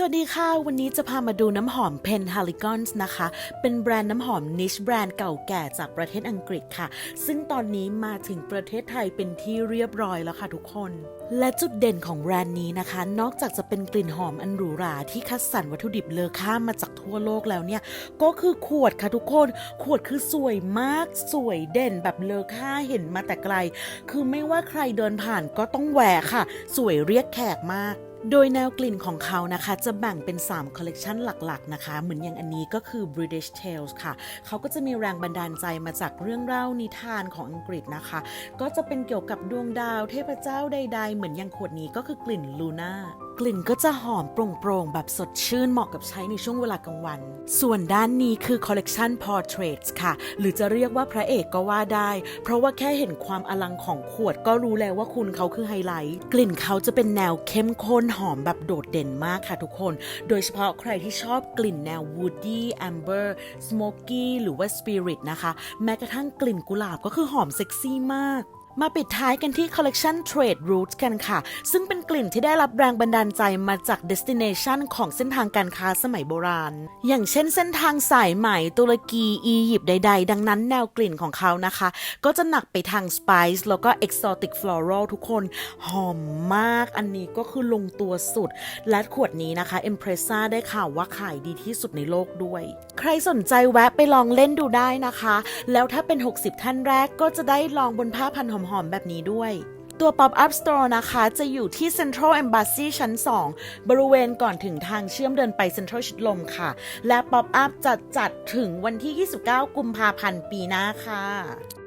สวัสดีค่ะ วันนี้จะพามาดูน้ำหอม Pen h a l i g o n s นะคะ เป็นแบรนด์น้ำหอมนิชแบรนด์เก่าแก่จากประเทศอังกฤษค่ะ ซึ่งตอนนี้มาถึงประเทศไทยเป็นที่เรียบร้อยแล้วค่ะทุกคน และจุดเด่นของแบรนด์นี้นะคะ นอกจากจะเป็นกลิ่นหอมอันหรูหราที่คัดสรรวัตถุดิบเลอค่ามาจากทั่วโลกแล้วเนี่ย ก็คือขวดค่ะทุกคน ขวดคือสวยมาก สวยเด่นแบบเลอค่าเห็นมาแต่ไกล คือไม่ว่าใครเดินผ่านก็ต้องแหวกค่ะ สวยเรียกแขกมาก โดยแนวกลิ่นของเขานะคะจะแบ่งเป็น 3 คอลเลกชันหลักๆนะคะ เหมือนอย่างอันนี้ก็คือ British Tales ค่ะ เขาก็จะมีแรงบันดาลใจมาจากเรื่องเล่านิทานของอังกฤษนะคะ ก็จะเป็นเกี่ยวกับดวงดาวเทพเจ้าใดๆ เหมือนอย่างขวดนี้ก็คือกลิ่นลูน่า กลิ่นก็จะหอมโปร่งๆ แบบสดชื่นเหมาะกับใช้ในช่วงเวลากลางวัน ส่วนด้านนี้คือคอลเลกชัน Portraits ค่ะ หรือจะเรียกว่าพระเอกก็ว่าได้ เพราะว่าแค่เห็นความอลังของขวดก็รู้แล้วว่าคุณเขาคือไฮไลท์ กลิ่นเขาจะเป็นแนวเข้มข้นหอมแบบโดดเด่นมากค่ะทุกคน โดยเฉพาะใครที่ชอบกลิ่นแนว Woody Amber Smoky หรือว่า Spirit นะคะ แม้กระทั่งกลิ่นกุหลาบก็คือหอมเซ็กซี่มาก มาปิดท้ายกันที่คอลเลกชัน Trade Routes กันค่ะ ซึ่งเป็นกลิ่นที่ได้รับแรงบันดาลใจมาจาก destination ของเส้นทางการค้าสมัยโบราณ อย่างเช่นเส้นทางสายไหมตุรกี อียิปต์ใด ๆ ดังนั้นแนวกลิ่นของเขานะคะ ก็จะหนักไปทาง Spice แล้วก็ Exotic Floral ทุกคน หอมมาก อันนี้ก็คือลงตัวสุด และขวดนี้นะคะ empressa ได้ข่าวว่าขายดีที่สุดในโลกด้วย ใครสนใจแวะไปลองเล่นดูได้นะคะ แล้วถ้าเป็น 60 ท่านแรกก็จะได้ลองบนผ้าพันหอมๆแบบนี้ด้วยตัว Pop Up Store นะคะ จะอยู่ที่ Central Embassy ชั้น 2 บริเวณก่อนถึงทางเชื่อมเดินไป Central ชิดลมค่ะ และ Pop Up จะจัดถึงวันที่ 29 กุมภาพันธ์ปีหน้าค่ะ